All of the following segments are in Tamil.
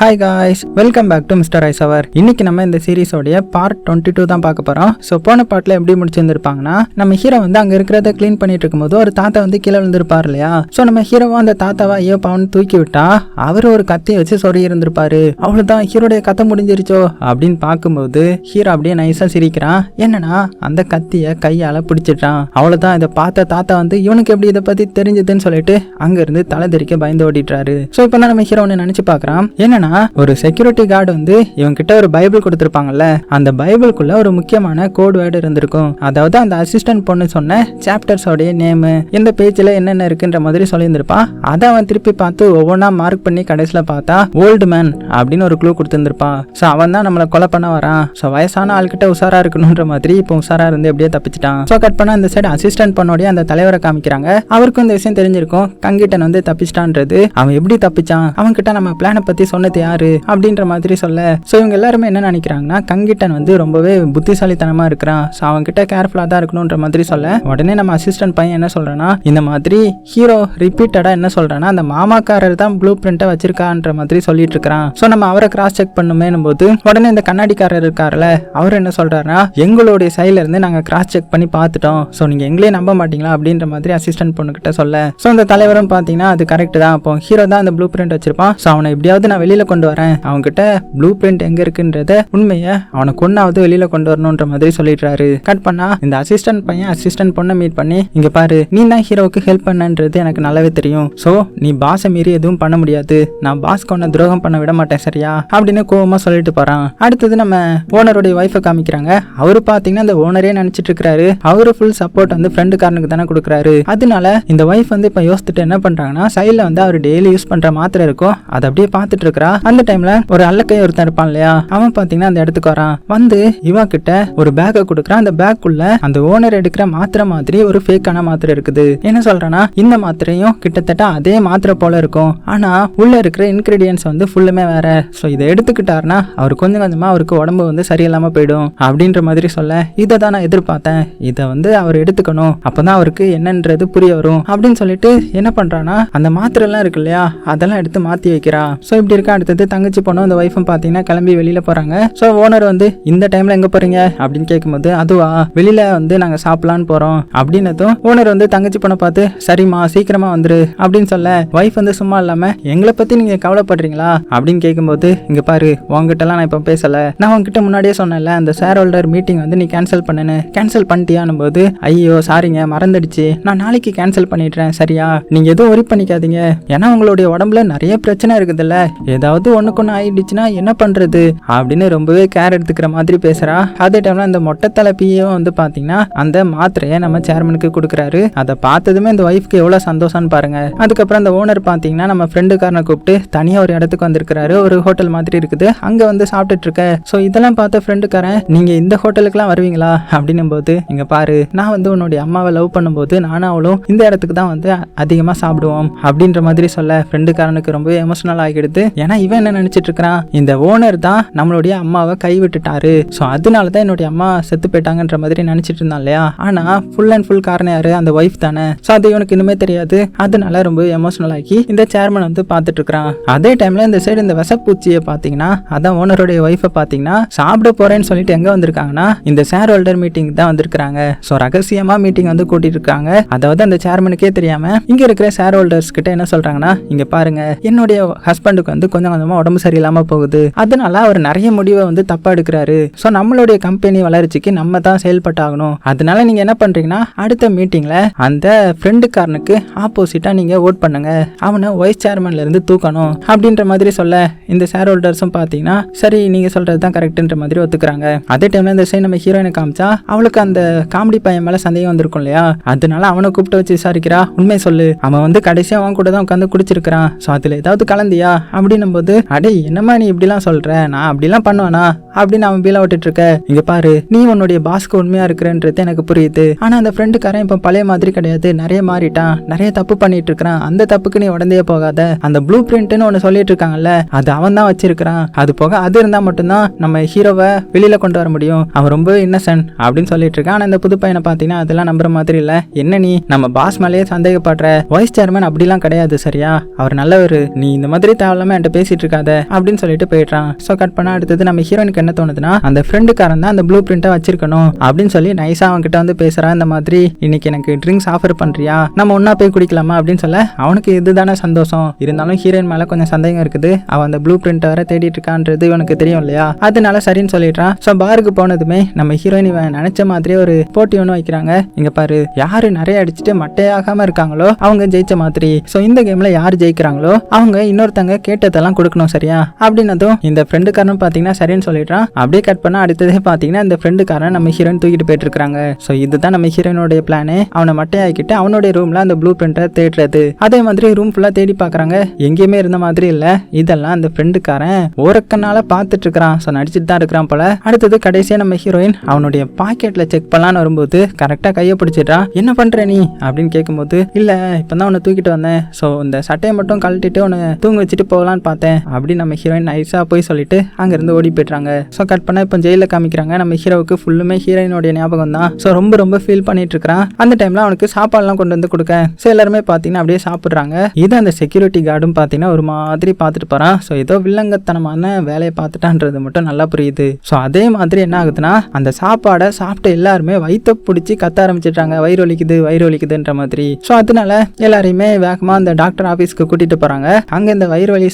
Hi guys welcome back to mister ice அவர் இன்னைக்கு நம்ம இந்த சீரிஸோடைய பார்ட் டுவெண்ட்டி டூ தான் பார்க்க போறோம். ஸோ போன பாட்டில் எப்படி முடிச்சிருந்துருப்பாங்கன்னா நம்ம ஹீரோ வந்து அங்கே இருக்கிறத க்ளீன் பண்ணிட்டு இருக்கும்போது ஒரு தாத்தா வந்து கீழே விழுந்திருப்பார் இல்லையா? ஸோ நம்ம ஹீரோவும் அந்த தாத்தாவை ஐயோ பாவன் தூக்கி விட்டா அவர் ஒரு கத்தியை வச்சு சொறி இருந்திருப்பாரு. அவ்வளோதான் ஹீரோடைய கதை முடிஞ்சிருச்சோ? அப்படின்னு பார்க்கும்போது ஹீரோ அப்படியே நைஸாக சிரிக்கிறான். என்னன்னா அந்த கத்தியை கையால் பிடிச்சிட்டான். அவ்வளோதான் இதை பார்த்த தாத்தா வந்து இவனுக்கு எப்படி இதை பற்றி தெரிஞ்சதுன்னு சொல்லிட்டு அங்கேருந்து தலை தெரிக்க பயந்து ஓடிட்டாரு ஸோ இப்போ நம்ம ஹீரோ ஒன்று நினச்சி பார்க்கறான். என்னன்னா ஒரு செக்யூரிட்டி கார்டு வந்து இவன் கிட்ட ஒரு பைபிள் கொடுத்துருப்பாங்கல்ல அந்த பைபிள்குள்ள ஒரு முக்கியமான கோட் வேர்டு இருந்திருக்கும். அதாவது அந்த அசிஸ்டன்ட் பொண்ணு சொன்ன சாப்டர்ஸோடைய நேமு இந்த பேஜ்ல என்னென்ன இருக்குன்ற மாதிரி சொல்லியிருந்திருப்பான் அதை அவன் திருப்பி பார்த்து ஒவ்வொன்றா மார்க் பண்ணி கடைசியில் பார்த்தா ஓல்டு மேன் அப்படின்னு ஒரு க்ளூ கொடுத்துருந்துருப்பான் ஸோ அவன் தான் நம்மளை கொலை பண்ண வரான். ஸோ வயசான ஆள்கிட்ட உஷாரா இருக்கணுன்ற மாதிரி இப்போ உஷாரா இருந்து எப்படியே தப்பிச்சிட்டான். ஸோ கட் பண்ண அந்த சைடு அசிஸ்டன்ட் பண்ணோடைய அந்த தலைவரை காமிக்கிறாங்க. அவருக்கும் இந்த விஷயம் தெரிஞ்சிருக்கும். கங்கிட்டன் வந்து தப்பிச்சிட்டான்றது. அவன் எப்படி தப்பிச்சான்? அவன்கிட்ட நம்ம பிளானை பற்றி சொன்னது யாரு அப்படின்ற மாதிரி சொல்ல. ஸோ இவங்க எல்லாருமே என்ன நினைக்கிறாங்கன்னா கங்கிட்டன் வந்து ரொம்பவே புத்திசாலித்தனமா இருக்கிறான். ஸோ அவன் கிட்ட கேர்ஃபுல்லா தான் இருக்கணுன்ற மாதிரி சொல்ல. உடனே நம்ம அசிஸ்டன்ட் பையன் என்ன சொல்றனா இந்த மாதிரி ஹீரோ ரிப்பீட்டடா என்ன சொல்றான்னா அந்த மாமாக்காரர் தான் ப்ளூ பிரிண்ட்டை வச்சிருக்கான்ற மாதிரி சொல்லிட்டு இருக்கிறான். ஸோ நம்ம அவரை கிராஸ் செக் பண்ணுமேனும் போது உடனே இந்த கண்ணாடிக்காரர் இருக்கார்ல அவர் என்ன சொல்றாருன்னா எங்களுடைய சைட்ல இருந்து நாங்க கிராஸ் செக் பண்ணி பார்த்துட்டோம். ஸோ நீங்க எங்களே நம்ப மாட்டீங்களா அப்படின்ற மாதிரி அசிஸ்டன்ட் பொண்ணுகிட்ட சொல்ல. ஸோ அந்த தலைவரும் பார்த்தீங்கன்னா அது கரெக்ட் தான். அப்போ ஹீரோ தான் அந்த ப்ளூ பிரிண்ட் வச்சிருப்பான். ஸோ அவனை எப்படியாவது நான் வெளியில கொண்டு வரேன். அவன்கிட்ட ப்ளூ பிரிண்ட் எங்க இருக்குன்றத உண்மையை அவனை கொன்னாவது வெளியில கொண்டு வரணுன்ற மாதிரி சொல்லிடுறாரு. கட் பண்ணா இந்த அசிஸ்டன்ட் பையன் அசிஸ்டன்ட் பொண்ணை மீட் பண்ணி இங்க பாரு நீ தான் ஹீரோவுக்கு ஹெல்ப் பண்ணன்றது எனக்கு நல்லாவே தெரியும். ஸோ நீ பாஸை மீறி எதுவும் பண்ண முடியாது. நான் பாஸ்க்கு உன்னை துரோகம் பண்ண விட மாட்டேன் சரியா? அப்படின்னு கோவமா சொல்லிட்டு போறான். அடுத்தது நம்ம ஓனருடைய ஒய்ஃபை காமிக்கிறாங்க. அவரு பாத்தீங்கன்னா அந்த ஓனரே நினைச்சிட்டு இருக்காரு. அவரு ஃபுல் சப்போர்ட் வந்து ஃப்ரெண்டுக்காரனுக்கு தானே கொடுக்குறாரு. அதனால இந்த ஒய்ஃப் வந்து இப்போ யோசிச்சுட்டு என்ன பண்றாங்கன்னா சைடில் வந்து அவர் டெய்லி யூஸ் பண்ற மாத்திரை இருக்கும். அதை அப்படியே பார்த்துட்டு இருக்கிறா. அந்த டைம்ல ஒரு அல்லக்கை ஒருத்தன் இருப்பான் இல்லையா? அவன் பாத்தீங்கன்னா அந்த இடத்துக்கு வரான். வந்து இவா கிட்ட ஒரு பேக்கை கொடுக்குறான். அந்த பேக்குள்ள அந்த ஓனர் எடுக்கிற மாத்திரை மாதிரி ஒரு ஃபேக்கான மாத்திரை இருக்குது. என்ன சொல்றேன்னா இந்த மாத்திரையும் கிட்டத்தட்ட அதே மாத்திரை போல இருக்கும். ஆனா உள்ள இருக்கிற இன்கிரீடியன்ஸ் வந்து ஃபுல்லுமே வேற. ஸோ இதை எடுத்துக்கிட்டாருன்னா அவர் கொஞ்சம் கொஞ்சமா அவருக்கு உடம்பு வந்து சரியில்லாம போயிடும். அப்படின்ற மாதிரி சொல்ல இதை தான் நான் எதிர்பார்த்தேன். இதை வந்து அவர் எடுத்துக்கணும். அப்பதான் அவருக்கு என்னன்றது புரிய வரும். அப்படின்னு சொல்லிட்டு என்ன பண்றானா அந்த மாத்திரை எல்லாம் இருக்கு இல்லையா? அதெல்லாம் எடுத்து மாத்தி வைக்கிறா. ஸோ இப்படி இருக்கா அடுத்தது தங்கச்சி பொண்ணும் அந்த ஒய்ஃபும் பார்த்தீங்கன்னா கிளம்பி வெளியில் போகிறாங்க ஸோ ஓனர் வந்து இந்த டைமில் எங்கே போகிறீங்க அப்படின்னு கேட்கும்போது அதுவா? வெளியில் வந்து நாங்கள் சாப்பிட்லான்னு போகிறோம் அப்படின்னதும் ஓனர் வந்து தங்கச்சி பொண்ணை பார்த்து சரிம்மா சீக்கிரமாக வந்துரு. அப்படின்னு சொல்ல ஒய்ஃப் வந்து சும்மா இல்லாமல் எங்களை பற்றி நீங்கள் கவலைப்படுறீங்களா? அப்படின்னு கேட்கும்போது இங்கே பாரு உங்ககிட்டலாம் நான் இப்போ பேசலை. நான் உங்ககிட்ட முன்னாடியே சொன்னேன்ல அந்த ஷேர் ஹோல்டர் மீட்டிங் வந்து நீ கேன்சல் பண்ணுன்னு. கேன்சல் பண்ணிட்டியானும் போது ஐயோ சாரிங்க மறந்துடுச்சு. நான் நாளைக்கு கேன்சல் பண்ணிடுறேன் சரியா? நீங்கள் எதுவும் ஒரி பண்ணிக்காதீங்க. ஏன்னா உங்களுடைய உடம்புல நிறைய பிரச்சனை இருக்குதுல்ல. ஏதாவது ஒண்ணுக்கு ஒன்று ஆயிடுச்சுன்னா என்ன பண்றது? அப்படின்னு ரொம்பவே கேர் எடுத்துக்கிற மாதிரி பேசுறா. அதே டைம்ல அந்த மொட்டை தலைப்பியும் வந்து பாத்தீங்கன்னா அந்த மாத்திரையை நம்ம சேர்மனுக்கு கொடுக்குறாரு. அதை பார்த்ததுமே இந்த ஒய்ஃப்க்கு எவ்வளவு சந்தோஷம்னு பாருங்க. அதுக்கப்புறம் அந்த ஓனர் பாத்தீங்கன்னா நம்ம ஃப்ரெண்டுக்காரனை கூப்பிட்டு தனியா ஒரு இடத்துக்கு வந்திருக்கிறாரு. ஒரு ஹோட்டல் மாதிரி இருக்குது. அங்க வந்து சாப்பிட்டுட்டு இருக்க. ஸோ இதெல்லாம் பார்த்த ஃப்ரெண்டுக்காரன் நீங்க இந்த ஹோட்டலுக்குலாம் வருவீங்களா? அப்படின்னும் போது இங்க பாரு நான் வந்து உன்னுடைய அம்மாவை லவ் பண்ணும்போது நானும் அவளும் இந்த இடத்துக்கு தான் வந்து அதிகமா சாப்பிடுவோம். அப்படின்ற மாதிரி சொல்ல ஃப்ரெண்டுக்காரனுக்கு ரொம்பவே எமோஷனல் ஆகிடுது. ஏன்னா இவன் என்ன நினைச்சிட்டு இருக்கிறான் இந்த ஓனர் தான் நம்மளுடைய அம்மாவை கை விட்டுட்டாரு ஸோ அதனால தான் என்னுடைய அம்மா செத்து போயிட்டாங்கன்ற மாதிரி நினைச்சிட்டு இருந்தான் இல்லையா? ஆனா ஃபுல் அண்ட் ஃபுல் காரணம் யாரு? அந்த ஒய்ஃப் தானே. ஸோ அது இவனுக்கு இன்னுமே தெரியாது. அதனால ரொம்ப எமோஷனல் ஆகி இந்த சேர்மன் வந்து பார்த்துட்டு இருக்கிறான் அதே டைம்ல இந்த சைடு இந்த விசப்பூச்சியை பார்த்தீங்கன்னா அதான் ஓனருடைய ஒய்ஃபை பார்த்தீங்கன்னா சாப்பிட போறேன்னு சொல்லிட்டு எங்க வந்திருக்காங்கன்னா இந்த ஷேர் ஹோல்டர் மீட்டிங் தான் வந்திருக்காங்க ஸோ ரகசியமா மீட்டிங் வந்து கூட்டிட்டு இருக்காங்க அதாவது அந்த சேர்மனுக்கே தெரியாம இங்க இருக்கிற ஷேர் ஹோல்டர்ஸ் கிட்ட என்ன சொல்றாங்கன்னா இங்க பாருங்க என்னுடைய ஹஸ்பண்டுக்கு வந்து கொஞ்சம் கொஞ்சமா உடம்பு சரியில்லாம போகுது. அதனால அவர் நிறைய முடிவை வந்து தப்பா எடுக்கிறாரு. ஸோ நம்மளுடைய கம்பெனி வளர்ச்சிக்கு நம்ம தான் செயல்பட்டாகணும். அதனால நீங்க என்ன பண்றீங்கன்னா அடுத்த மீட்டிங்ல அந்த ஃப்ரெண்டுக்காரனுக்கு ஆப்போசிட்டா நீங்க ஓட் பண்ணுங்க. அவனை வைஸ் சேர்மன்ல இருந்து தூக்கணும். அப்படின்ற மாதிரி சொல்ல இந்த ஷேர் ஹோல்டர்ஸும் பாத்தீங்கன்னா சரி நீங்க சொல்கிறது தான் கரெக்ட்ன்ற மாதிரி ஒத்துக்கிறாங்க. அதே டைம்ல இந்த சைன் நம்ம ஹீரோயினை காமிச்சா அவளுக்கு அந்த காமெடி பையன் மேல சந்தேகம் வந்திருக்கும் இல்லையா? அதனால அவனை கூப்பிட்டு வச்சு விசாரிக்கிறா. உண்மை சொல்லு. அவன் வந்து கடைசியா அவன் கூட தான் உட்காந்து குடிச்சிருக்கிறான். ஸோ அதுல ஏதாவது கலந்தியா? அப்படின்னும் போது அடே என்னம்மா நீ இப்படிலாம் சொல்ற? நான் அப்படிலாம் பண்ணுவேனா? அப்படின்னு அவன் பீலா விட்டுட்டு இருக்க இங்க பாரு நீ உன்னுடைய பாஸ்க்கு உண்மையா இருக்கிறன்றது எனக்கு புரியுது. ஆனா அந்த ஃப்ரெண்டுக்காரன் இப்ப பழைய மாதிரி கிடையாது. நிறைய மாறிட்டான். நிறைய தப்பு பண்ணிட்டு இருக்கிறான் அந்த தப்புக்கு நீ உடந்தே போகாத. அந்த ப்ளூ பிரிண்ட்னு ஒன்று சொல்லிட்டு இருக்காங்கல்ல அது அவன் தான் வச்சிருக்கிறான். அது போக அது இருந்தா மட்டும்தான் நம்ம ஹீரோவை வெளியில கொண்டு வர முடியும். அவன் ரொம்ப இன்னசென்ட் அப்படின்னு சொல்லிட்டு இருக்கான் ஆனா இந்த புது பையனை பாத்தீங்கன்னா அதெல்லாம் நம்புற மாதிரி இல்ல. என்ன நீ? நம்ம பாஸ் மேலேயே சந்தேகப்படுற. வைஸ் சேர்மன் அப்படிலாம் கிடையாது சரியா? அவர் நல்லவர். நீ இந்த மாதிரி தேவையில்லாம என்கிட்ட பேசி பேசிட்டு இருக்காத அப்படின்னு சொல்லிட்டு போயிடுறான். ஸோ கட் பண்ண அடுத்தது நம்ம ஹீரோயினுக்கு என்ன தோணுதுன்னா அந்த ஃப்ரெண்டுக்காரன் தான் அந்த ப்ளூ பிரிண்ட்டை வச்சிருக்கணும் அப்படின்னு சொல்லி நைஸா அவன் கிட்ட வந்து பேசுறான் இந்த மாதிரி. இன்னைக்கு எனக்கு ட்ரிங்க்ஸ் ஆஃபர் பண்றியா? நம்ம ஒன்னா போய் குடிக்கலாமா? அப்படின்னு சொல்ல அவனுக்கு இதுதானே சந்தோஷம். இருந்தாலும் ஹீரோயின் மேல கொஞ்சம் சந்தேகம் இருக்குது. அவன் அந்த ப்ளூ பிரிண்ட் வர தேடிட்டு இருக்கான்றது இவனுக்கு தெரியும் இல்லையா? அதனால சரின்னு சொல்லிடுறான். ஸோ பாருக்கு போனதுமே நம்ம ஹீரோயின் இவன் நினைச்ச மாதிரியே ஒரு போட்டி ஒன்று வைக்கிறாங்க. இங்க பாரு யாரு நிறைய அடிச்சுட்டு மட்டையாகாம இருக்காங்களோ அவங்க ஜெயிச்ச மாதிரி. ஸோ இந்த கேம்ல யார் ஜெயிக்கிறாங்களோ அவங்க இன்னொருத்தங்க கேட்டதெல்லாம் கொடுக்கணும் சரியா? அப்படின்னதும் இந்த ஃப்ரெண்டுக்காரன் பார்த்தீங்கன்னா சரின்னு சொல்லிடுறான். அப்படியே கட் பண்ணால் அடுத்ததே பார்த்தீங்கன்னா இந்த ஃப்ரெண்டுக்காரன் நம்ம ஹீரோயின் தூக்கிட்டு போயிட்டு இருக்காங்க ஸோ இதுதான் நம்ம ஹீரோயினுடைய பிளானு அவனை மட்டையாக்கிட்டு அவனுடைய ரூம்ல அந்த ப்ளூ பிரிண்டை தேடுறது. அதே மாதிரி ரூம் ஃபுல்லாக தேடி பார்க்குறாங்க எங்கேயுமே இருந்த மாதிரி இல்லை. இதெல்லாம் அந்த ஃப்ரெண்டுக்காரன் ஓரக்கனால பார்த்துட்டு இருக்கிறான் ஸோ நடிச்சிட்டு தான் இருக்கிறான் போல. அடுத்தது கடைசியாக நம்ம ஹீரோயின் அவனுடைய பாக்கெட்டில் செக் பண்ணலான்னு வரும்போது கரெக்டாக கையை பிடிச்சிடுறான். என்ன பண்ணுற நீ? அப்படின்னு கேட்கும்போது இல்லை இப்போ தான் உன்னை தூக்கிட்டு வந்தேன். ஸோ இந்த சட்டையை மட்டும் கழட்டிட்டு உன்னை தூங்க வச்சுட்டு போகலான்னு பார்த்தேன். அப்படின்னு நம்ம ஹீரோயின் நைஸாக போய் சொல்லிட்டு அங்கேருந்து ஓடி போயிட்டாங்க ஸோ கட் பண்ண இப்போ ஜெயிலில் காமிக்கிறாங்க. நம்ம ஹீரோவுக்கு ஃபுல்லுமே ஹீரோயினுடைய ஞாபகம் தான். ஸோ ரொம்ப ரொம்ப ஃபீல் பண்ணிட்டு இருக்கிறான். அந்த டைம்ல அவனுக்கு சாப்பாடுலாம் கொண்டு வந்து கொடுக்க. ஸோ எல்லாருமே பார்த்தீங்கன்னா அப்படியே சாப்பிட்றாங்க. இது அந்த செக்யூரிட்டி கார்டும் பார்த்தீங்கன்னா ஒரு மாதிரி பார்த்துட்டு போறான். ஸோ ஏதோ வில்லங்கத்தனமான வேலையை பார்த்துட்டான்றது மட்டும் நல்லா புரியுது. ஸோ அதே மாதிரி என்ன ஆகுதுன்னா அந்த சாப்பாடை சாப்பிட்ட எல்லாருமே வயிற்ற பிடிச்சி கத்த ஆரம்பிச்சிட்டாங்க வயிறு வலிக்குது வயிறு வலிக்குதுன்ற மாதிரி. ஸோ அதனால எல்லாரையுமே வேகமாக அந்த டாக்டர் ஆஃபீஸ்க்கு கூட்டிட்டு போறாங்க. அங்க இந்த வயிறு வலி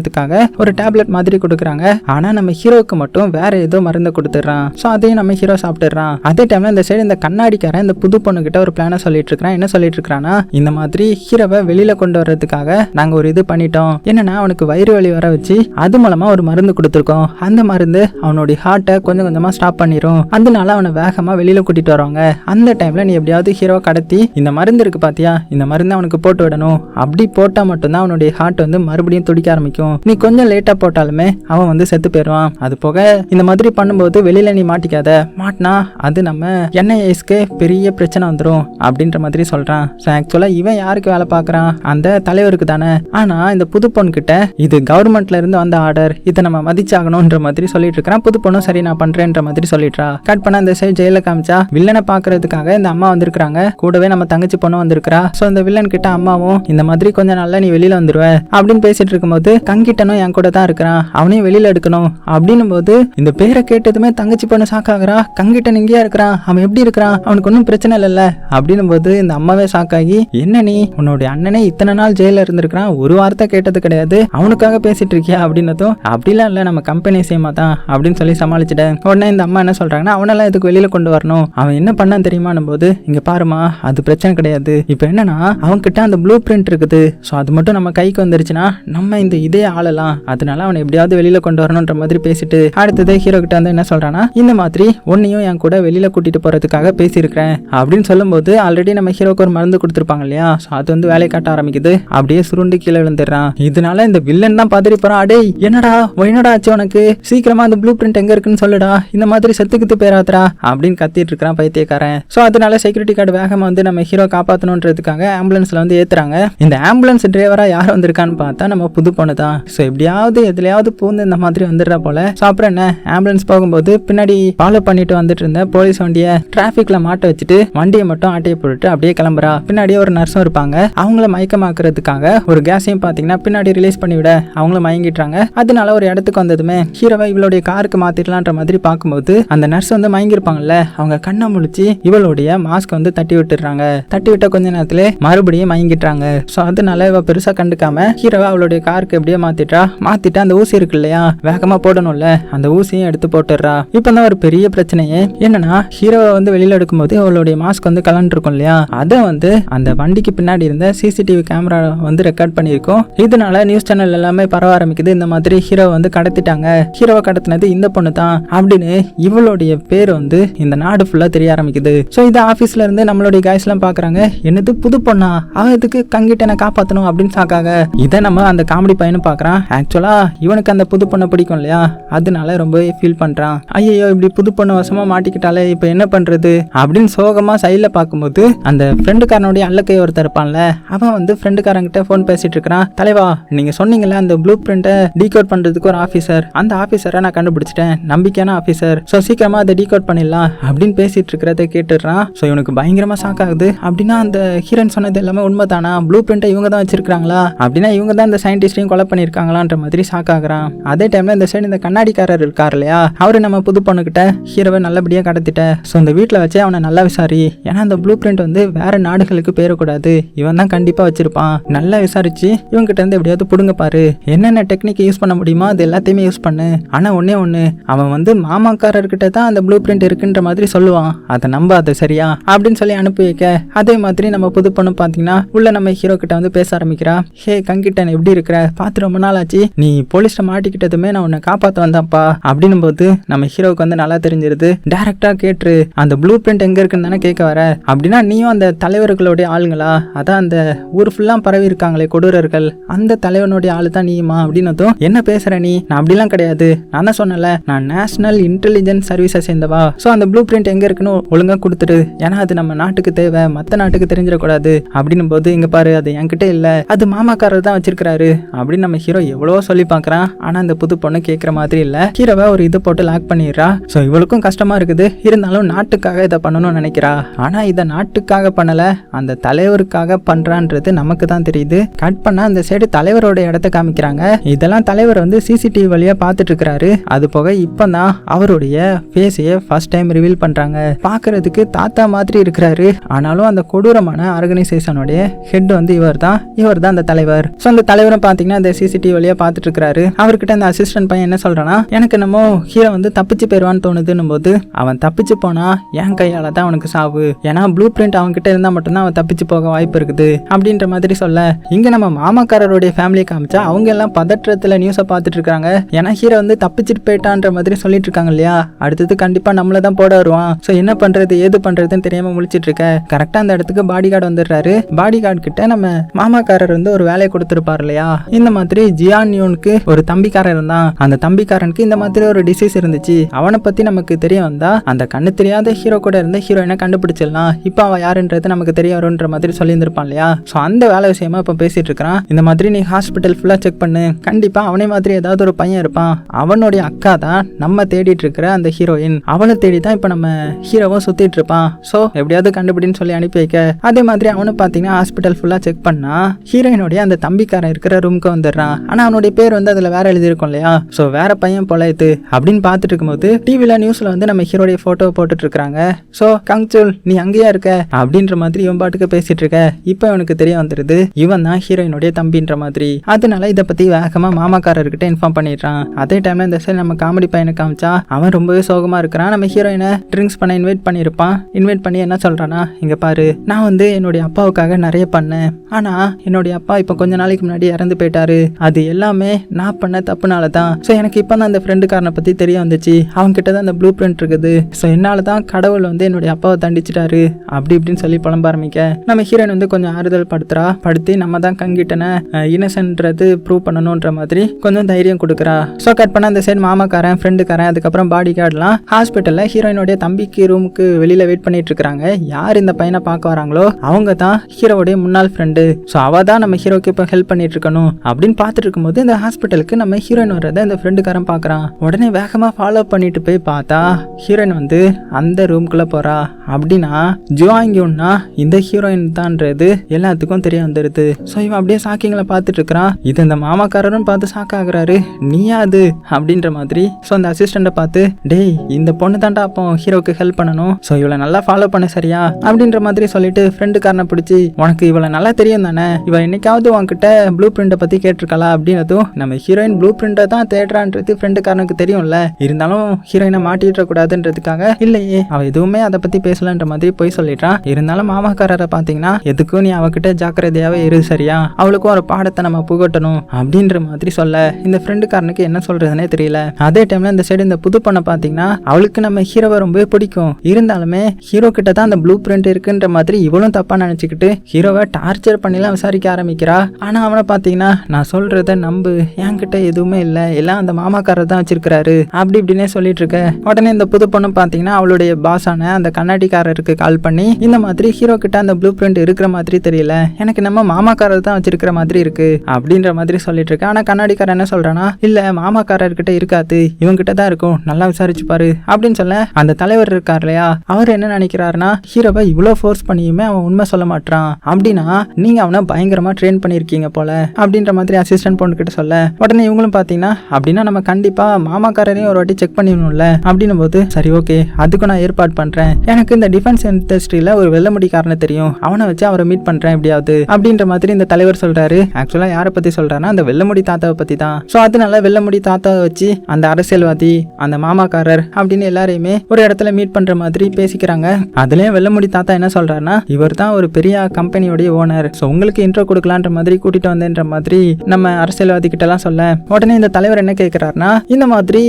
குறைக்கிறதுக்காக ஒரு டேப்லெட் மாதிரி கொடுக்குறாங்க. ஆனா நம்ம ஹீரோவுக்கு மட்டும் வேற ஏதோ மருந்து கொடுத்துட்றான். ஸோ அதையும் நம்ம ஹீரோ சாப்பிட்டுறான் அதே டைம்ல இந்த சைடு இந்த கண்ணாடிக்காரன் இந்த புது பொண்ணு கிட்ட ஒரு பிளான சொல்லிட்டு இருக்கிறான் என்ன சொல்லிட்டு இருக்கிறான்னா இந்த மாதிரி ஹீரோவை வெளியில கொண்டு வர்றதுக்காக நாங்க ஒரு இது பண்ணிட்டோம். என்னன்னா அவனுக்கு வயிறு வலி வர வச்சு அது மூலமா ஒரு மருந்து கொடுத்துருக்கோம். அந்த மருந்து அவனுடைய ஹார்ட்டை கொஞ்சம் கொஞ்சமா ஸ்டாப் பண்ணிரும். அதனால அவனை வேகமா வெளியில கூட்டிட்டு வருவாங்க அந்த டைம்ல நீ எப்படியாவது ஹீரோவை கடத்தி இந்த மருந்து இருக்கு பாத்தியா? இந்த மருந்து அவனுக்கு போட்டு விடணும். அப்படி போட்டா மட்டும்தான் அவனுடைய ஹார்ட் வந்து மறுபடியும் துடிக்க ஆரம்பிக்கும். நீ கொஞ்சம் லேட்டா போட்டாலுமே அவன் வந்து செத்து போயிடுவான். அது போக இந்த மாதிரி பண்ணும்போது வெளியில நீ மாட்டிக்காத. மாட்டினா அது நம்ம என்ஐஎஸ்க்கு பெரிய பிரச்சனை வந்துடும் அப்படின்ற மாதிரி சொல்றான். ஸோ ஆக்சுவலாக இவன் யாருக்கு வேலை பார்க்குறான்? அந்த தலைவருக்கு தானே. ஆனா இந்த புது பொண்ணு கிட்ட இது கவர்மெண்ட்ல இருந்து வந்த ஆர்டர் இதை நம்ம மதிச்சாகணுன்ற மாதிரி சொல்லிட்டு இருக்கிறான். புது பொண்ணும் சரி நான் பண்றேன்ற மாதிரி சொல்லிட்டா கட் பண்ண அந்த சைடு ஜெயில காமிச்சா வில்லனை பார்க்கறதுக்காக இந்த அம்மா வந்திருக்காங்க கூடவே நம்ம தங்கச்சி பொண்ணு வந்திருக்கிறா. ஸோ இந்த வில்லன் கிட்ட அம்மாவும் இந்த மாதிரி கொஞ்சம் நாள்ல நீ வெளியில வந்துருவ அப்படின்னு பேசிட்டு இருக்கும்போது கங்கிட்டனும் என் கூட தான் இருக்கிறான். அவனையும் வெளியில எடுக்கணும். அப்படின்னும் போது இந்த பேரை கேட்டதுமே தங்கச்சி பொண்ணு சாக்காகிறா கங்கிட்டன் இங்கேயா இருக்கிறான்? அவன் எப்படி இருக்கிறான்? அவனுக்கு ஒன்றும் பிரச்சனை இல்லைல்ல. அப்படின்னும் போது இந்த அம்மாவே ஷாக்காகி என்ன நீ? உன்னோட அண்ணனே இத்தனை நாள் ஜெயில இருந்திருக்கிறான். ஒரு வார்த்தை கேட்டது கிடையாது. அவனுக்காக பேசிட்டு இருக்கியா? அப்படின்னதும் அப்படிலாம் இல்லை. நம்ம கம்பெனி சேமா தான். அப்படின்னு சொல்லி சமாளிச்சிட்டேன். உடனே இந்த அம்மா என்ன சொல்றாங்கன்னா அவனெல்லாம் இதுக்கு வெளியில கொண்டு வரணும்? அவன் என்ன பண்ணான் தெரியுமான்னும் போது இங்க பாருமா அது பிரச்சனை கிடையாது. இப்போ என்னன்னா அவன் கிட்ட அந்த ப்ளூ பிரிண்ட் இருக்குது. ஸோ அது மட்டும் நம்ம கைக்கு வந்துருச்சுன்னா நம்ம இந்த இதே ஆளலாம். அதனால அவனை எப்படியாவது வெளியில கொண்டு வரணுன்ற மாதிரி பேசிட்டு அடுத்தது ஹீரோ கிட்ட வந்து என்ன சொல்றான்னா இந்த மாதிரி உன்னையும் என் கூட வெளியில கூட்டிட்டு போறதுக்காக பேசியிருக்கிறேன். அப்படின்னு சொல்லும்போது ஆல்ரெடி நம்ம ஹீரோக்கு ஒரு மருந்து கொடுத்துருப்பாங்க இல்லையா? ஸோ அது வந்து வேலையை காட்ட ஆரம்பிக்குது. அப்படியே சுருண்டு கீழே விழுந்துடுறான். இதனால இந்த வில்லன் தான் பதறி போறான். அடே என்னடா? என்னடா ஆச்சு உனக்கு? சீக்கிரமா அந்த ப்ளூ பிரிண்ட் எங்க இருக்குன்னு சொல்லுடா. இந்த மாதிரி செத்துக்குத்து பேராத்தரா அப்படின்னு கத்திட்டு இருக்கிறான் பைத்தியக்காரன். ஸோ அதனால செக்யூரிட்டி கார்டு வேகமா வந்து நம்ம ஹீரோ காப்பாற்றணுன்றதுக்காக ஆம்புலன்ஸ்ல வந்து ஏத்துறாங்க. இந்த ஆம்புலன்ஸ் டிரைவரா யார் வந்திருக்கான்னு பார்த்தா நம்ம புது பொண்ணு தான். ஸோ எப்படியாவது எதுலையாவது பூந்து இந்த மாதிரி வந்துடுறா போல. ஸோ அப்புறம் என்ன? ஆம்புலன்ஸ் போகும்போது பின்னாடி ஃபாலோ பண்ணிட்டு வந்துட்டு இருந்த போலீஸ் வண்டியை டிராஃபிக்ல மாட்ட வச்சுட்டு வண்டியை மட்டும் ஆட்டையை போட்டுட்டு அப்படியே கிளம்புறா. பின்னாடியே ஒரு நர்ஸும் இருப்பாங்க. அவங்கள மயக்கமாக்குறதுக்காக ஒரு கேஸையும் பார்த்தீங்கன்னா பின்னாடி ரிலீஸ் பண்ணிவிட அவங்களும் மயங்கிட்டாங்க அதனால ஒரு இடத்துக்கு வந்ததுமே ஹீரோவை இவளுடைய காருக்கு மாத்திடலான்ற மாதிரி பார்க்கும்போது அந்த நர்ஸ் வந்து மயங்கிருப்பாங்கல்ல அவங்க கண்ணை முழிச்சு இவளுடைய மாஸ்க் வந்து தட்டி விட்டுறாங்க தட்டி விட்ட கொஞ்ச நேரத்துல மறுபடியும் மயங்கிட்டாங்க ஸோ அதனால இவ பெருசா கண்டுக்காம ஹீரோவை அவளுடைய காருக்கு எப்படியே மாத்திட்டா மாத்திட்டா அந்த ஊசி இருக்கு இல்லையா? வேகமா போடணும்ல. அந்த ஊசியும் எடுத்து போட்டுடுறா. இப்போ தான் ஒரு பெரிய பிரச்சனையே. என்னன்னா ஹீரோவை வந்து வெளியில எடுக்கும்போது அவளுடைய மாஸ்க் வந்து கலந்துருக்கும் இல்லையா? அதை வந்து அந்த வண்டிக்கு பின்னாடி இருந்த சிசிடிவி கேமரா வந்து ரெக்கார்ட் பண்ணியிருக்கோம். இதனால நியூஸ் சேனல் எல்லாமே பரவ ஆரம்பிக்குது. இந்த மாதிரி ஹீரோவை வந்து கடத்திட்டாங்க. ஹீரோவை கடத்தினது இந்த பொண்ணு தான் அப்படின்னு இவளுடைய பேர் வந்து இந்த நாடு ஃபுல்லா தெரிய ஆரம்பிக்குது. ஸோ இதை ஆஃபீஸ்ல இருந்து நம்மளுடைய guys எல்லாம் பாக்குறாங்க. என்னது புது பொண்ணா? அவன் இதுக்கு என்ன காப்பாத்தணும் அப்படின்னு சாக்காக இதை நம்ம அந்த காமெடி பையனும் பார்க்குறான். ஆக்சுவலா இவனுக்கு அந்த புது பொண்ணை பிடிக்கும் இல்லையா? அதனால ரொம்பவே ஃபீல் பண்ணுறான் ஐயோ இப்படி புது பொண்ணு வசமாக மாட்டிக்கிட்டாலே இப்போ என்ன பண்ணுறது அப்படின்னு சோகமா சைடில் பார்க்கும்போது அந்த ஃப்ரெண்டுக்காரனுடைய அல்லக்கை ஒருத்தர் இருப்பான்ல அவன் வந்து ஃப்ரெண்டுக்காரங்கிட்ட ஃபோன் பேசிட்டு இருக்கிறான். தலைவா நீங்கள் சொன்னீங்கல்ல அந்த ப்ளூ பிரிண்ட்டை டீகோட் பண்ணுறதுக்கு ஒரு ஆஃபீஸர் அந்த ஆஃபீஸரை நான் கண்டுபிடிச்சிட்டேன். நம்பிக்கையான ஆஃபீஸர் ஸோ சீக்கிரமாக அதை டீகோட் பண்ணிடலாம் அப்படின்னு பேசிட்டு இருக்கிறத கேட்டுடுறான். ஸோ இவனுக்கு பயங்கரமாக ஷாக் ஆகுது. அப்படின்னா அந்த ஹீரோயின் சொன்னது எல்லாமே உண்மை தானா ப்ளூ பிரிண்ட்டை இவங்க தான் வச்சிருக்காங்களா அப்படின்னா இவங்க தான் இந்த சயின்டிஸ்டையும் கொலை பண்ணி பண்ணியிருக்காங்களான்ற மாதிரி ஷாக் ஆகுறான். அதே டைம்ல இந்த சைடு இந்த கண்ணாடிக்காரர் இருக்கார் இல்லையா? அவர் நம்ம புது பொண்ணுகிட்ட ஹீரோவை நல்லபடியாக கடத்திட்ட. ஸோ இந்த வீட்டில் வச்சே அவனை நல்லா விசாரி. ஏன்னா அந்த ப்ளூ பிரிண்ட் வந்து வேற நாடுகளுக்கு போயிடக்கூடாது இவன் தான் கண்டிப்பாக வச்சிருப்பான். நல்லா விசாரிச்சு இவங்ககிட்ட இருந்து எப்படியாவது பிடுங்க பாரு. என்னென்ன டெக்னிக் யூஸ் பண்ண முடியுமோ அது எல்லாத்தையுமே யூஸ் பண்ணு. ஆனால் ஒன்றே ஒன்று அவன் வந்து மாமாக்காரர்கிட்ட தான் அந்த ப்ளூ பிரிண்ட் இருக்குன்ற மாதிரி சொல்லுவான். அதை நம்பாத சரியா? அப்படின்னு சொல்லி அனுப்பி வைக்க. அதே மாதிரி நம்ம புது பொண்ணு பார்த்தீங்கன்னா உள்ள நம்ம ஹீரோ கிட்ட வந்து பேச ஆரம்பிக்கிறா. ஹே கங்கிட்டன் எப்படி இருக்கிற? பார்த்து ரொம்ப நாள் ஆச்சு நீ போலீஸ்ல மாட்டிக்கிட்டதுமே நான் உன்னை காப்பாற்ற வந்தப்பா அப்படின்னும் போது நம்ம ஹீரோவுக்கு வந்து நல்லா தெரிஞ்சிருது. டேரக்டா கேட்டுரு. அந்த ப்ளூ பிரிண்ட் எங்க இருக்குன்னு தானே கேட்க வர. அப்படின்னா நீயும் அந்த தலைவர்களுடைய ஆளுங்களா? அதான் அந்த ஊர் ஃபுல்லா பரவி இருக்காங்களே கொடூரர்கள். அந்த தலைவனுடைய ஆளு தான் நீயுமா? அப்படின்னதும் என்ன பேசுற நீ? நான் அப்படிலாம் கிடையாது. நான் தான் சொன்னல நான் நேஷனல் இன்டெலிஜென்ஸ் சர்வீஸை சேர்ந்தவா. ஸோ அந்த ப்ளூ பிரிண்ட் எங்க இருக்குன்னு ஒழுங்கா கொடுத்துரு ஏன்னா அது நம்ம நாட்டுக்கு தேவை. மற்ற நாட்டுக்கு தெரிஞ்சிடக்கூடாது. அப்படின்னும் போது இங்க பாரு அது என்கிட்ட இல்லை. அது மாமாக்காரர் தான் வச்சிருக்கிறாரு. அப்படின்னு நம்ம ஹீரோ எவ்வளவோ சொல்லி பாக்குறான் ஆனா அந்த புது பொண்ணு கேட்குற மாதிரி இல்ல. ஹீரோவை ஒரு இது போட்டு லாக் பண்ணிடுறா. ஸோ இவளுக்கும் கஷ்டமா இருக்குது. இருந்தாலும் நாட்டுக்காக இதை பண்ணணும்னு நினைக்கிறா. ஆனா இதை நாட்டுக்காக பண்ணல. அந்த தலைவருக்காக பண்றான்றது நமக்கு தான் தெரியுது. கட் பண்ண அந்த சைடு தலைவரோட இடத்த காமிக்கிறாங்க. இதெல்லாம் தலைவர் வந்து சிசிடிவி வழியா பார்த்துட்டு இருக்கிறாரு அது போக இப்பதான் அவருடைய ஃபேஸையே ஃபர்ஸ்ட் டைம் ரிவீல் பண்றாங்க. பாக்குறதுக்கு தாத்தா மாதிரி இருக்கிறாரு. ஆனாலும் அந்த கொடூரமான ஆர்கனைசேஷனுடைய ஹெட் வந்து இவர் தான் இவர் தான் அந்த தலைவர். ஸோ அந்த தலைவரும் பார்த்தீங்கன்னா அந்த சிசிடிவி வழியா பார்த்துட்டு இருக்காரு அவர்கிட்ட அந்த அசிஸ்டன்ட் பையன் என்ன சொல்றானா எனக்கு என்னமோ ஹீரோ வந்து தப்பிச்சு போயிடுவான்னு தோணுதுன்னும் போது அவன் தப்பிச்சு போனா என் கையால தான் அவனுக்கு சாவு. ஏன்னா ப்ளூ பிரிண்ட் அவன் கிட்ட இருந்தா மட்டும்தான் அவன் தப்பிச்சு போக வாய்ப்பு இருக்குது. அப்படின்ற மாதிரி சொல்ல இங்க நம்ம மாமாக்காரருடைய ஃபேமிலியை காமிச்சா அவங்க எல்லாம் பதற்றத்துல நியூஸை பார்த்துட்டு இருக்காங்க ஏன்னா ஹீரோ வந்து தப்பிச்சுட்டு போயிட்டான்ற மாதிரி சொல்லிட்டு இருக்காங்க இல்லையா? அடுத்தது கண்டிப்பா நம்மள தான் போட வருவான். ஸோ என்ன பண்றது ஏது பண்றதுன்னு தெரியாம முழிச்சிட்டு இருக்க கரெக்டா அந்த இடத்துக்கு பாடி கார்டு வந்துடுறாரு. பாடி கார்டு கிட்ட நம்ம மாமாக்காரர் வந்து ஒரு வேலையை கொடுத்துருப்பார் இல்லையா? இந்த மாதிரி ஜியான் ஜியான்யூனுக்கு ஒரு தம்பிக்காரன் இருந்தான். அந்த தம்பிக்காரனுக்கு இந்த மாதிரி ஒரு டிசீஸ் இருந்துச்சு. அவனை பத்தி நமக்கு தெரிய வந்தா அந்த கண்ணு தெரியாத ஹீரோ கூட இருந்த ஹீரோயினை கண்டுபிடிச்சிடலாம். இப்போ அவன் யாருன்றது நமக்கு தெரிய வரும்ன்ற மாதிரி சொல்லியிருந்திருப்பான் இல்லையா? ஸோ அந்த வேலை விஷயமா இப்போ பேசிட்டு இருக்கிறான். இந்த மாதிரி நீ ஹாஸ்பிட்டல் ஃபுல்லா செக் பண்ணு. கண்டிப்பா அவனே மாதிரி ஏதாவது ஒரு பையன் இருப்பான். அவனுடைய அக்கா தான் நம்ம தேடிட்டு இருக்கிற அந்த ஹீரோயின் அவளை தேடி தான் இப்போ நம்ம ஹீரோவும் சுத்திட்டு இருப்பான். ஸோ எப்படியாவது கண்டுபிடின்னு சொல்லி அனுப்பி வைக்க. அதே மாதிரி அவனும் பார்த்தீங்கன்னா ஹாஸ்பிட்டல் ஃபுல்லாக செக் பண்ணா ஹீரோயினுடைய அந்த தம்பிக்காரன் இருக்கிற ரூமுக்கு வந்துடுறான். ஆனால் அவனுடைய பேர் வந்து அதில் வேற எழுதியிருக்கும் இல்லையா? ஸோ வேற பையன் போல அப்படின்னு பார்த்துட்டு இருக்கும்போது டிவியில் நியூஸில் வந்து நம்ம ஹீரோடைய ஃபோட்டோ போட்டுட்டு இருக்கிறாங்க. ஸோ கங்சுல் நீ அங்கேயா இருக்க? அப்படின்ற மாதிரி இவன் பாட்டுக்கு பேசிட்டு இருக்க. இப்போ இவனுக்கு தெரிய வந்துடுது இவன் தான் ஹீரோயினுடைய தம்பின்ற மாதிரி. அதனால இதை பற்றி வேகமாக மாமாக்காரர்கிட்ட இன்ஃபார்ம் பண்ணிடுறான். அதே டைமில் இந்த சைடு நம்ம காமெடி பையனை காமிச்சா அவன் ரொம்பவே சோகமாக இருக்கிறான். நம்ம ஹீரோயினை ட்ரிங்க்ஸ் பண்ண இன்வைட் பண்ணியிருப்பான். இன்வைட் பண்ணி என்ன சொல்கிறானா இங்கே பாரு நான் வந்து என்னுடைய அப்பாவுக்காக நிறைய பண்ணேன். ஆனால் என்னுடைய அப்பா இப்போ கொஞ்ச நாளைக்கு முன்னாடி இறந்து போயிட்டாரு. அது எல்லாமே நான் பண்ண தப்புனால தான் ஸோ எனக்கு இப்போ தான் அந்த ஃப்ரெண்டுக்காரனை பற்றி தெரிய வந்துச்சு. அவங்க கிட்ட தான் அந்த ப்ளூ பிரிண்ட் இருக்குது. ஸோ என்னால் தான் கடவுள் வந்து என்னுடைய அப்பாவை தண்டிச்சிட்டாரு. அப்படி இப்படின்னு சொல்லி புலம்ப ஆரம்பிக்க. நம்ம ஹீரோயின் வந்து கொஞ்சம் ஆறுதல் படுத்துறா. படுத்தி நம்ம தான் கங்கிட்டனை இனசன்றது ப்ரூவ் பண்ணணுன்ற மாதிரி கொஞ்சம் தைரியம் கொடுக்குறா. ஸோ கட் பண்ண அந்த சைடு மாமாக்காரன் ஃப்ரெண்டுக்காரன் அதுக்கப்புறம் பாடி கார்டெலாம் ஹாஸ்பிட்டலில் ஹீரோயினுடைய தம்பிக்கு ரூமுக்கு வெளியில் வெயிட் பண்ணிட்டு இருக்கிறாங்க. யார் இந்த பையனை பார்க்க வராங்களோ அவங்க தான் ஹீரோவுடைய முன்னாள் ஃப்ரெண்டு ஸோ அவள் தான் நம்ம ஹீரோக்கு இப்போ ஹெல்ப் பண்ணிட்டு இருக்கணும். அப்படின்னு பார்த்துட்டு இருக்கும்போது இந்த ஹாஸ்பிட்டலுக்கு நம்ம ஹீரோயின் வர்றதை இந்த ஃப்ரெண்டுக்காரன் பார்க்குறான். உடனே வேகமாக ஃபாலோ பண்ணிட்டு போய் பார்த்தா ஹீரோயின் வந்து அந்த ரூம்குள்ளே போகிறா அப்படின்னா ஜுவாங்கியூன்னா இந்த ஹீரோயின் தான்றது எல்லாத்துக்கும் தெரிய வந்துடுது ஸோ இவன் அப்படியே சாக்கிங்களை பார்த்துட்டு இருக்கிறான் இது இந்த மாமாக்காரரும் பார்த்து ஷாக் ஆகுறாரு. நீயா அது? அப்படின்ற மாதிரி. ஸோ அந்த அசிஸ்டண்ட்டை பார்த்து டேய் இந்த பொண்ணு தாண்டா அப்போ ஹீரோக்கு ஹெல்ப் பண்ணணும். ஸோ இவளை நல்லா ஃபாலோ பண்ண சரியா? அப்படின்ற மாதிரி சொல்லிட்டு ஃப்ரெண்டுக்காரனை பிடிச்சி உனக்கு இவளை நல்லா தெரியும் தானே? இவள் என்னைக்காவது உன்கிட்ட ப்ளூ பிரிண்ட்டை பற்றி கேட்டிருக்காளா அப்படின்னதும் நம்ம ஹீரோயின் ப்ளூ பிரிண்டை தான் தேடுறான்றது ஃப்ரெண்டுக்காரனுக்கு தெரியும்ல. இருந்தாலும் ஹீரோயினை மாட்டிடக்கூடாதுன்றதுக்காக இல்லையே. அவள் எதுவுமே அதை பற்றி பேசலன்ற மாதிரி போய் சொல்லிட்டான் இருந்தாலும் மாமாக்காரரை பார்த்தீங்கன்னா எதுக்கும் நீ அவகிட்ட ஜாக்கிரதையாவே இரு சரியா? அவளுக்கும் ஒரு பாடத்தை நம்ம புகட்டணும் அப்படின்ற மாதிரி சொல்ல இந்த ஃப்ரெண்டுக்காரனுக்கு என்ன சொல்றதுனே தெரியல. அதே டைம்ல இந்த சைடு இந்த புது பொண்ணை பார்த்தீங்கன்னா அவளுக்கு நம்ம ஹீரோவை ரொம்பவே பிடிக்கும். இருந்தாலுமே ஹீரோ கிட்ட தான் அந்த ப்ளூ பிரிண்ட் இருக்குன்ற மாதிரி இவளும் தப்பா நினைச்சுக்கிட்டு ஹீரோவை டார்ச்சர் பண்ணிலாம் விசாரிக்க ஆரம்பிக்கிறா. ஆனா அவனை பார்த்தீங்கன்னா நான் சொல்றத நம்பு என்கிட்ட எதுவுமே இல்லை எல்லாம் அந்த மாமாக்காரர் தான் வச்சிருக்கிறாரு அப்படி இப்படின்னே சொல்லிட்டு இருக்க. உடனே இந்த புது பொண்ணு பார்த்தீங்கன்னா அவளுடைய பாஸான அந்த கண்ணாடி கண்ணாடிக்காரருக்கு கால் பண்ணி இந்த மாதிரி ஹீரோ கிட்ட அந்த ப்ளூ பிரிண்ட் இருக்கிற மாதிரி தெரியல. எனக்கு நம்ம மாமாக்காரர் தான் வச்சிருக்கிற மாதிரி இருக்கு அப்படின்ற மாதிரி சொல்லிட்டு இருக்கேன். ஆனா கண்ணாடிக்காரர் என்ன சொல்றானா இல்ல மாமாக்காரர்கிட்ட இருக்காது. இவங்கிட்ட தான் இருக்கும். நல்லா விசாரிச்சு பாரு அப்படின்னு சொல்ல அந்த தலைவர் இருக்கார் இல்லையா அவர் என்ன நினைக்கிறாருன்னா ஹீரோவை இவ்வளோ ஃபோர்ஸ் பண்ணியுமே அவன் உண்மை சொல்ல மாட்டான் அப்படின்னா நீங்க அவனை பயங்கரமா ட்ரெயின் பண்ணியிருக்கீங்க போல அப்படின்ற மாதிரி அசிஸ்டன்ட் பொண்ணு கிட்ட சொல்ல உடனே இவங்களும் பார்த்தீங்கன்னா அப்படின்னா நம்ம கண்டிப்பா மாமாக்காரரையும் ஒரு வாட்டி செக் பண்ணிடணும்ல அப்படின்னும் போது சரி ஓகே அதுக்கும் நான் ஏற்பாடு பண்றேன். எனக்கு இந்த டிஃபென்ஸ் இண்டஸ்ட்ரியில ஒரு வெள்ள காரணம் தெரியும். அவனை வச்சு அவரை மீட் பண்றேன் எப்படியாவது அப்படின்ற மாதிரி இந்த தலைவர் சொல்றாரு. ஆக்சுவலா யாரை பத்தி சொல்றாருன்னா அந்த வெள்ளமுடி தாத்தாவை பத்தி தான் ஸோ அதனால வெள்ளமுடி தாத்தாவை வச்சு அந்த அரசியல்வாதி அந்த மாமாக்காரர் அப்படின்னு எல்லாரையுமே ஒரு இடத்துல மீட் பண்ற மாதிரி பேசிக்கிறாங்க. அதுலயும் வெள்ளமுடி தாத்தா என்ன சொல்றாருன்னா இவர் தான் ஒரு பெரிய கம்பெனியோடைய ஓனர் ஸோ உங்களுக்கு இன்ட்ரோ கொடுக்கலான்ற மாதிரி கூட்டிட்டு வந்தேன்ற மாதிரி நம்ம அரசியல்வாதி கிட்ட எல்லாம் சொல்ல. உடனே இந்த தலைவர் என்ன கேட்கிறாருன்னா இந்த மாதிரி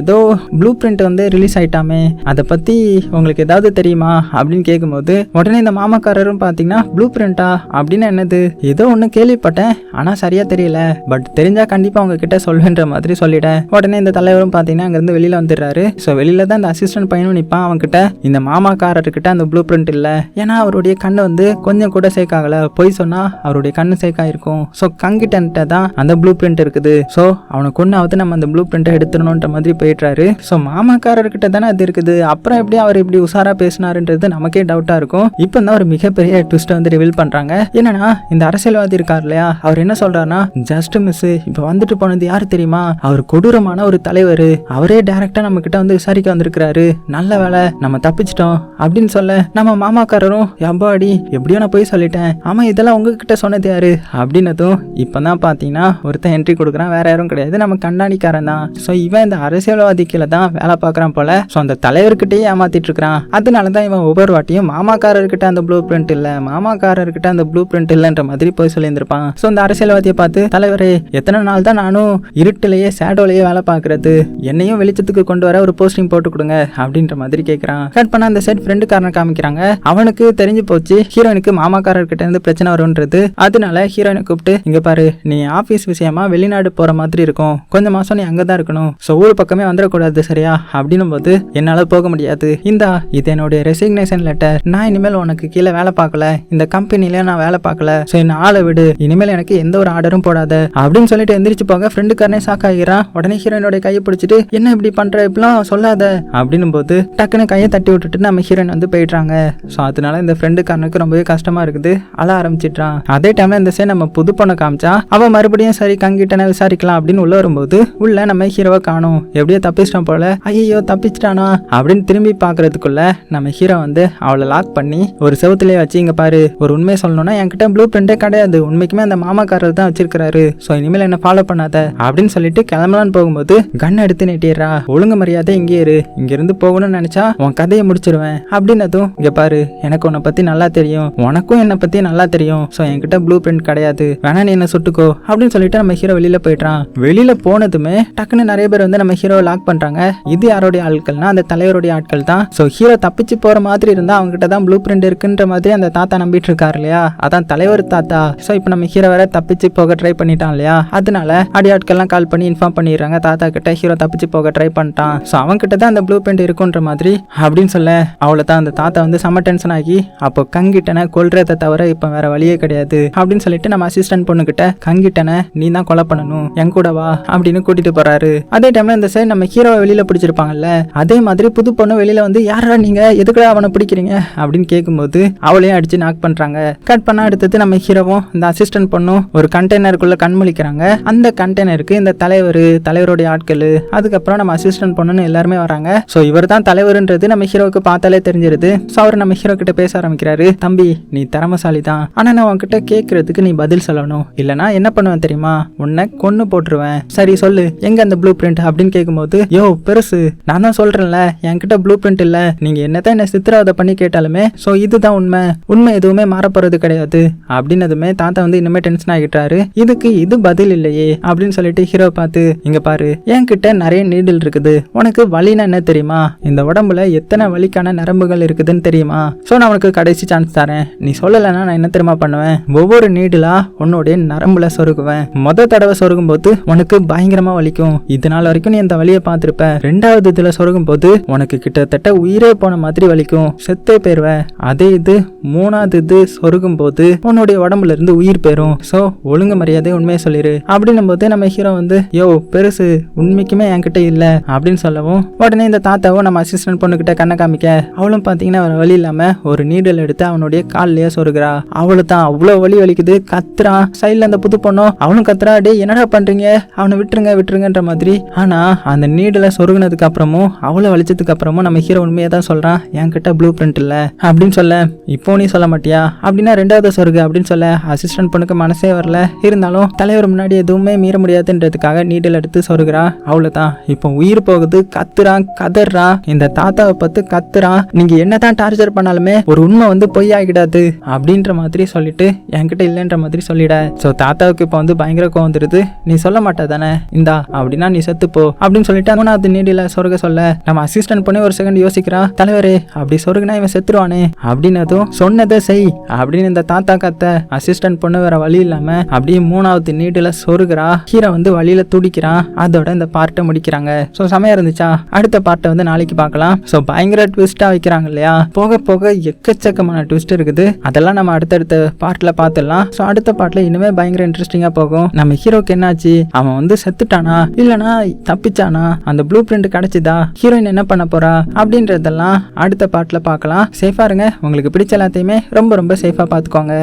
ஏதோ ப்ளூ பிரிண்ட் வந்து ரிலீஸ் ஆயிட்டாமே. அதை பத்தி உங்களுக்கு ஏதாவது தெரியுமா அப்படின்னு கேட்கும்போது உடனே இந்த மாமாக்காரரும் பார்த்தீங்கன்னா ப்ளூ பிரிண்டா அப்படின்னு என்னது ஏதோ ஒன்று கேள்விப்பட்டேன். ஆனால் சரியாக தெரியல. பட் தெரிஞ்சால் கண்டிப்பாக உங்ககிட்ட சொல்வேன்ற மாதிரி சொல்லிட்டேன். உடனே இந்த தலைவரும் பார்த்தீங்கன்னா அங்கேருந்து வெளியில் வந்துடுறாரு. ஸோ வெளியில தான் இந்த அசிஸ்டன்ட் பையனும் நிற்பான் அவன்கிட்ட இந்த மாமாக்காரர்கிட்ட அந்த ப்ளூ பிரிண்ட் இல்லை. ஏன்னா அவருடைய கண்ணு வந்து கொஞ்சம் கூட சேக்காகல பொய் சொன்னால் அவருடைய கண்ணு சேக்காயிருக்கும் ஸோ கங்கிட்ட தான் அந்த ப்ளூ பிரிண்ட் இருக்குது. ஸோ அவனை கொண்டாவது நம்ம அந்த ப்ளூ பிரிண்ட்டை எடுத்துடணுன்ற மாதிரி போயிடுறாரு. ஸோ மாமாக்காரர்கிட்ட தானே அது இருக்குது. அப்புறம் எப்படி அவர் இப்படி உஷாராக பேச பேசினாருன்றது நமக்கே டவுட்டா இருக்கும். இப்போ தான் ஒரு மிகப்பெரிய ட்விஸ்ட்டை வந்து ரிவீல் பண்றாங்க. என்னன்னா இந்த அரசியல்வாதி இருக்கார் இல்லையா? அவர் என்ன சொல்றாருன்னா ஜஸ்ட் மிஸ் இப்போ வந்துட்டு போனது யார் தெரியுமா? அவர் கொடூரமான ஒரு தலைவர். அவரே டைரக்டா நம்ம கிட்ட வந்து விசாரிக்க வந்திருக்கிறாரு. நல்ல வேலை நம்ம தப்பிச்சிட்டோம். அப்படின்னு சொல்ல நம்ம மாமாக்காரரும் எப்பாடி எப்படியோ நான் போய் சொல்லிட்டேன். ஆமா இதெல்லாம் உங்ககிட்ட சொன்னது யாரு? அப்படின்னதும் இப்பதான் பாத்தீங்கன்னா ஒருத்தன் என்ட்ரி கொடுக்குறான் வேற யாரும் கிடையாது. நம்ம கண்ணாடிக்காரன் தான். ஸோ இவன் இந்த அரசியல்வாதி கீழே தான் வேலை பார்க்குறான் போல. ஸோ அந்த தலைவர்கிட்டயே ஏமாத்திட்டு இருக்கிறான். அதனால தான் இவன் ஒவ்வொரு வாட்டியும் மாமாக்காரர்கிட்ட அந்த ப்ளூ பிரிண்ட் இல்லை மாமாக்காரர்கிட்ட அந்த ப்ளூ பிரிண்ட் இல்லைன்ற மாதிரி போய் சொல்லியிருந்திருப்பான். ஸோ அந்த அரசியல்வாதியை பார்த்து தலைவரே எத்தனை நாள் தான் நானும் இருட்டிலேயே சேடோலேயே வேலை பார்க்கறது? என்னையும் வெளிச்சத்துக்கு கொண்டு வர ஒரு போஸ்டிங் போட்டு கொடுங்க அப்படின்ற மாதிரி கேட்குறான் கட் பண்ண அந்த செட் ஃப்ரெண்டுக்காரனை காமிக்கிறாங்க. அவனுக்கு தெரிஞ்சு போச்சு ஹீரோயினுக்கு மாமாக்காரர்கிட்ட இருந்து பிரச்சனை வரும்ன்றது. அதனால ஹீரோயினை கூப்பிட்டு இங்கே பாரு நீ ஆஃபீஸ் விஷயமா வெளிநாடு போற மாதிரி இருக்கும். கொஞ்ச மாசம் நீ அங்கே தான் இருக்கணும். ஸோ ஊர் பக்கமே வந்துடக்கூடாது சரியா? அப்படின்னும் போது என்னால் போக முடியாது. இந்தா இது என்னோட உன்னுடைய ரெசிக்னேஷன் லெட்டர் நான் இனிமேல் உனக்கு கீழே வேலை பார்க்கல. இந்த கம்பெனில நான் வேலை பார்க்கல. ஸோ என்ன ஆளை விடு. இனிமேல் எனக்கு எந்த ஒரு ஆர்டரும் போடாத. அப்படின்னு சொல்லிட்டு எந்திரிச்சு போக ஃப்ரெண்டுக்காரனே ஷாக் ஆகிறான் உடனே ஹீரோயினோட கையை பிடிச்சிட்டு என்ன இப்படி பண்ற? இப்படிலாம் சொல்லாத. அப்படின்னும் போது டக்குன்னு கையை தட்டி விட்டுட்டு நம்ம ஹீரோயின் வந்து போயிடுறாங்க. ஸோ அதனால இந்த ஃப்ரெண்டுக்காரனுக்கு ரொம்பவே கஷ்டமா இருக்குது. அழ ஆரம்பிச்சிட்றான். அதே டைம்ல இந்த சைடு நம்ம புது பொண்ணை காமிச்சா அவ மறுபடியும் சரி கங்கிட்டன விசாரிக்கலாம். அப்படின்னு உள்ள வரும்போது உள்ள நம்ம ஹீரோவை காணும். எப்படியோ தப்பிச்சிட்டோம் போல. ஐயோ தப்பிச்சிட்டானா? அப்படின்னு திரும்பி பார்க்கறதுக்குள்ள நம்ம ஹீரோ வந்து அவளை லாக் பண்ணி ஒரு செவுத்துலயே வச்சு இங்க பாரு ஒரு உண்மையை சொல்லணும்னா என்கிட்ட ப்ளூ பிரிண்டே கிடையாது. உண்மைக்குமே அந்த மாமாக்காரர் தான் வச்சிருக்காரு ஸோ இனிமேல் என்ன ஃபாலோ பண்ணாத? அப்படின்னு சொல்லிட்டு கிளம்பலான்னு போகும்போது கன் எடுத்து நெட்டிடுறா. ஒழுங்கு மரியாதை இங்கே இரு. இங்க இருந்து போகணும்னு நினைச்சா உன் கதையை முடிச்சிருவேன். அப்படின்னதும் இங்க பாரு எனக்கு உன்னை பத்தி நல்லா தெரியும். உனக்கும் என்னை பத்தி நல்லா தெரியும். ஸோ என்கிட்ட ப்ளூ பிரிண்ட் கிடையாது. வேணா நீ என்ன சுட்டுக்கோ. அப்படின்னு சொல்லிட்டு நம்ம ஹீரோ வெளியில போயிட்டான் வெளியில போனதுமே டக்குன்னு நிறைய பேர் வந்து நம்ம ஹீரோவை லாக் பண்றாங்க. இது யாருடைய ஆட்கள்னா அந்த தலைவருடைய ஆட்கள் தான். ஸோ ஹீரோ தப்பிச்சு போற மாதிரி இருந்தா அவங்ககிட்ட தான் ப்ளூ பிரிண்ட் இருக்குன்ற மாதிரி அந்த தாத்தா நம்பிட்டு இருக்காரு இல்லையா? அதான் தலைவர் தாத்தா. ஸோ இப்போ நம்ம ஹீரோ வேற தப்பிச்சு போக ட்ரை பண்ணிட்டான் இல்லையா? அதனால அடி ஆட்கள்லாம் கால் பண்ணி இன்ஃபார்ம் பண்ணிடுறாங்க. தாத்தா கிட்ட ஹீரோ தப்பிச்சு போக ட்ரை பண்ணிட்டான். ஸோ அவங்க கிட்ட தான் அந்த ப்ளூ பிரிண்ட் இருக்குன்ற மாதிரி அப்படின்னு சொல்ல அவளை தான் அந்த தாத்தா வந்து செம்ம டென்ஷன் ஆகி அப்போ கங்கிட்டனை கொல்றதை தவிர இப்போ வேற வழியே கிடையாது. அப்படின்னு சொல்லிட்டு நம்ம அசிஸ்டன்ட் பொண்ணு கிட்ட கங்கிட்டனை நீ தான் கொலை பண்ணணும். என் கூட வா. அப்படின்னு கூட்டிட்டு போறாரு. அதே டைம்ல இந்த சைடு நம்ம ஹீரோவை வெளியில பிடிச்சிருப்பாங்கல்ல அதே மாதிரி புது பொண்ணு வெளியில வந்து யாரா நீங்க? எதுக்குடா அவனை பிடிக்கிறீங்க? அப்படின்னு கேட்கும்போது அவளையும் அடிச்சு நாக் பண்றாங்க. கட் பண்ண அடுத்தது நம்ம ஹீரோவும் இந்த அசிஸ்டன்ட் பொண்ணும் ஒரு கண்டெய்னருக்குள்ள கண்மொழிக்கிறாங்க அந்த கண்டெய்னருக்கு இந்த தலைவர் தலைவருடைய ஆட்கள் அதுக்கப்புறம் நம்ம அசிஸ்டன்ட் பொண்ணுன்னு எல்லாருமே வராங்க. ஸோ இவர் தான் தலைவர்ன்றது நம்ம ஹீரோவுக்கு பார்த்தாலே தெரிஞ்சிருது. ஸோ அவர் நம்ம ஹீரோ கிட்ட பேச ஆரம்பிக்கிறாரு. தம்பி நீ திறமசாலி தான் ஆனா நான் உன்கிட்ட கேட்கறதுக்கு நீ பதில் சொல்லணும். இல்லனா என்ன பண்ணுவேன் தெரியுமா? உன்னை கொன்னு போட்டுருவேன். சரி சொல்லு. எங்க அந்த ப்ளூ பிரிண்ட் அப்படின்னு கேட்கும்போது யோ பெருசு. நான் தான் சொல்றேன்ல. என்கிட்ட ப்ளூ பிரிண்ட் இல்ல. நீங்க என்னதான் என்ன சித்திரவதை பண்ணி கேட்டாலுமே ஸோ இதுதான் உண்மை. உண்மை எதுவுமே மாறப்போறது கிடையாது. அப்படின்னதுமே தாத்தா வந்து இனிமே டென்ஷன் ஆகிட்டாரு. இதுக்கு இது பதில் இல்லையே அப்படின்னு சொல்லிட்டு ஹீரோ பார்த்து இங்க பாரு என்கிட்ட நிறைய நீடில் இருக்குது. உனக்கு வலினா என்ன தெரியுமா? இந்த உடம்புல எத்தனை வலிக்கான நரம்புகள் இருக்குதுன்னு தெரியுமா? ஸோ நான் உனக்கு கடைசி சான்ஸ் தரேன். நீ சொல்லலைன்னா நான் என்ன தெரியுமா பண்ணுவேன்? ஒவ்வொரு நீடிலா உன்னுடைய நரம்புல சொருகுவேன். மொத தடவை சொருகும் போது உனக்கு பயங்கரமா வலிக்கும். இது நாள் வரைக்கும் நீ இந்த வழியை பார்த்துருப்ப. ரெண்டாவது இதுல சொருகும் போது உனக்கு கிட்டத்தட்ட உயிரே போன மாதிரி மாதிரி வலிக்கும். செத்தே போயிடுவேன் அதே இது மூணாவது இது சொருகும் போது உன்னுடைய உடம்புல இருந்து உயிர் போயிரும். ஸோ ஒழுங்கு மரியாதை உண்மையை சொல்லிரு. அப்படின்னும் போது நம்ம ஹீரோ வந்து யோ பெருசு உண்மைக்குமே என்கிட்ட இல்லை. அப்படின்னு சொல்லவும் உடனே இந்த தாத்தாவும் நம்ம அசிஸ்டன்ட் பொண்ணுகிட்ட கண்ணை காமிக்க அவளும் பார்த்தீங்கன்னா வேற வழி இல்லாம ஒரு நீடல் எடுத்து அவனுடைய கால்லயே சொருகிறா. அவளு தான் அவ்வளோ வலி வலிக்குது. கத்துறான் சைடில் அந்த புது பொண்ணும் அவனும் கத்துறா. டே என்னடா பண்றீங்க? அவனை விட்டுருங்க விட்டுருங்கன்ற மாதிரி. ஆனா அந்த நீடலை சொருகினதுக்கு அப்புறமும் அவ்வளோ வலிச்சதுக்கு அப்புறமும் நம்ம ஹீரோ உண்மையை தான் சொல்றான். என்கிட்ட ப்ளூ பிரிண்ட் இல்லை. அப்படின்னு சொல்ல இப்போ நீ சொல்ல மாட்டியா? அப்படின்னா ரெண்டாவது சொருகு அப்படின்னு சொல்ல அசிஸ்டன்ட் பொண்ணுக்கு மனசே வரல. இருந்தாலும் தலைவர் முன்னாடி எதுவுமே மீற முடியாதுன்றதுக்காக நீடல் எடுத்து சொருகிறா. அவ்வளோதான் இப்போ உயிர் போகுது கத்துறான் கதறான். இந்த தாத்தாவை பார்த்து கத்துறான். நீங்க என்னதான் டார்ச்சர் பண்ணாலுமே ஒரு உண்மை வந்து பொய் ஆகிடாது அப்படின்ற மாதிரி சொல்லிட்டு என்கிட்ட இல்லைன்ற மாதிரி சொல்லிட. ஸோ தாத்தாவுக்கு இப்போ வந்து பயங்கர கோவம் வந்துடுது நீ சொல்ல மாட்டா தானே இந்தா அப்படின்னா நீ செத்துப்போ அப்படின்னு சொல்லிட்டு மூணாவது நீடில சொருக சொல்ல நம்ம அசிஸ்டன்ட் பண்ணி ஒரு செகண்ட் யோசிக்கிறான் தலைவரே அப்படி சொருகுனா இவன் செத்துருவானே. அப்படின்னதும் சொன்னதை செய் அப்படின்னு இந்த தாத்தா கத்த அசிஸ்டன்ட் பொண்ணு வேற வழி இல்லாம அப்படியே மூணாவது நீடில சொருகிறா. ஹீரோ வந்து வழியில துடிக்கிறான் அதோட இந்த பார்ட்டை முடிக்கிறாங்க. ஸோ செமையா இருந்துச்சா? அடுத்த பார்ட்டை வந்து நாளைக்கு பார்க்கலாம். ஸோ பயங்கர ட்விஸ்டா வைக்கிறாங்க இல்லையா? போக போக எக்கச்சக்கமான ட்விஸ்ட் இருக்குது. அதெல்லாம் நம்ம அடுத்தடுத்த பார்ட்ல பார்த்துடலாம் ஸோ அடுத்த பார்ட்ல இனிமே பயங்கர இன்ட்ரெஸ்டிங்கா போகும். நம்ம ஹீரோக்கு என்னாச்சு? அவன் வந்து செத்துட்டானா? இல்லனா தப்பிச்சானா? அந்த ப்ளூ பிரிண்ட் கிடைச்சுதா? ஹீரோயின் என்ன பண்ண போறா? அப்படின்றதெல்லாம் அடுத்த பாட்டில் பார்க்கலாம். சேஃபாக இருங்க. உங்களுக்கு பிடிச்ச எல்லாத்தையுமே ரொம்ப ரொம்ப சேஃபாக பார்த்துக்கோங்க.